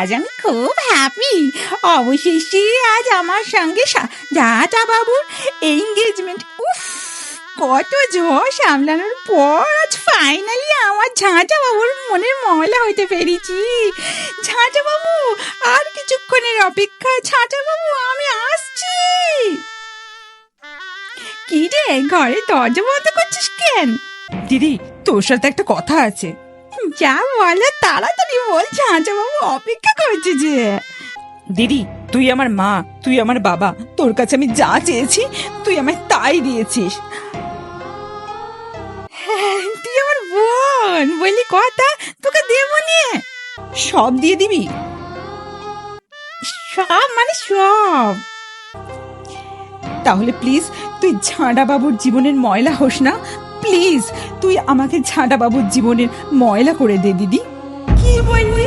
আজ আমি খুব হ্যাপি অবশেষে আজ আমার সঙ্গে ঝাঁটা বাবুর এঙ্গেজমেন্ট উফ, কত ঝড় সামলানোর পর আজ ফাইনালি আমার ঝাঁটা বাবুর মনের ময়লা হইতে পেরেছি। ঝাঁটা বাবু আর কিছুক্ষণের অপেক্ষা ঝাঁটা বাবু আমি আসছি। কি রে, ঘরে দরজা বন্ধ করছিস কেন? দিদি, তোর সাথে একটা কথা আছে। যা বলে তাড়াতাড়ি বল ঝাঁটা বাবু অপেক্ষা করছে যে। দিদি তুই আমার মা তুই আমার বাবা তোর কাছে আমি যা চেয়েছি তুই আমায় তাই দিয়েছিস। হ্যাঁ, তুই আমার বোন বলি কথা তোকে দেবো নিয়ে সব দিয়ে দিবি? সব মানে সব। তাহলে প্লিজ তুই ঝাঁডা বাবুর জীবনের ময়লা হোস না প্লিজ, তুই আমাকে ঝাঁডা বাবুর জীবনের ময়লা করে দে, দিদি। কি কি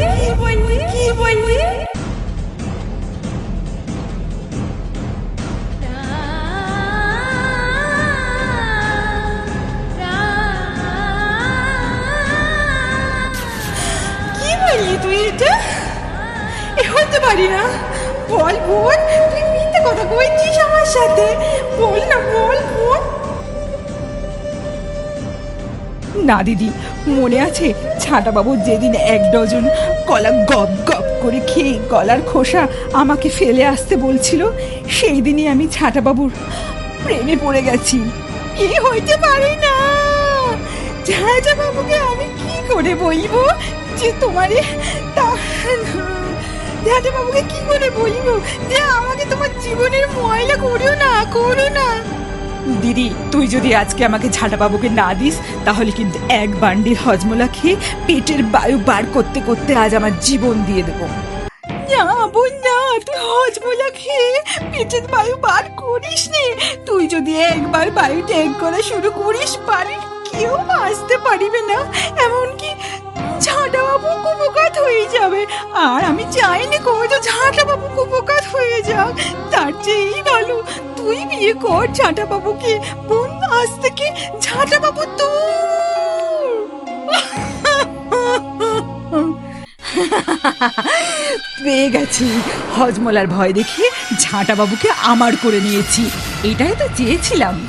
কি বললি তুই এটা? পারি না। বল বল। তুই মিথ্যে কথা কইছিস আমার সাথে। বল না না, দিদি। মনে আছে ছাটা বাবু যেদিন এক ডজন কলা গপ গপ করে খেয়ে গলার খোসা আমাকে ফেলে আসতে বলছিল, সেই দিনই আমি ছাটা বাবুর প্রেমে পড়ে গেছি। কি হইতে পারে না। বাবুকে আমি কি করে বলব যে তোমারে ঝাঁঝা বাবুকে কি করে বলব যে আমাকে তোমার জীবনের ময়লা করো না করো না। দিদি, তুই যদি আজকে আমাকে ঝাঁটা বাবুকে না দিস, তাহলে কিন্তু এক বান্ডিল হজমলা খেয়ে পেটের বায়ু বার করতে করতে আজ আমার জীবন দিয়ে দেবো। না খেয়ে পেটের বায়ু বার করিস তুই যদি একবার বায়ু করা শুরু করিস, বাড়ির কেউ পারিবে না। এমনকি ঝাঁটা বাবু হয়ে যাবে। আর আমি চাই না কোনো ঝাঁটা বাবু কর ঝাঁটা বাবুকে বোন, আজ থেকে ঝাঁটা বাবু তোর! পেয়ে গেছি। হজমলার ভয় দেখে ঝাঁটা বাবুকে আমার করে নিয়েছি। এটাই তো চেয়েছিলাম।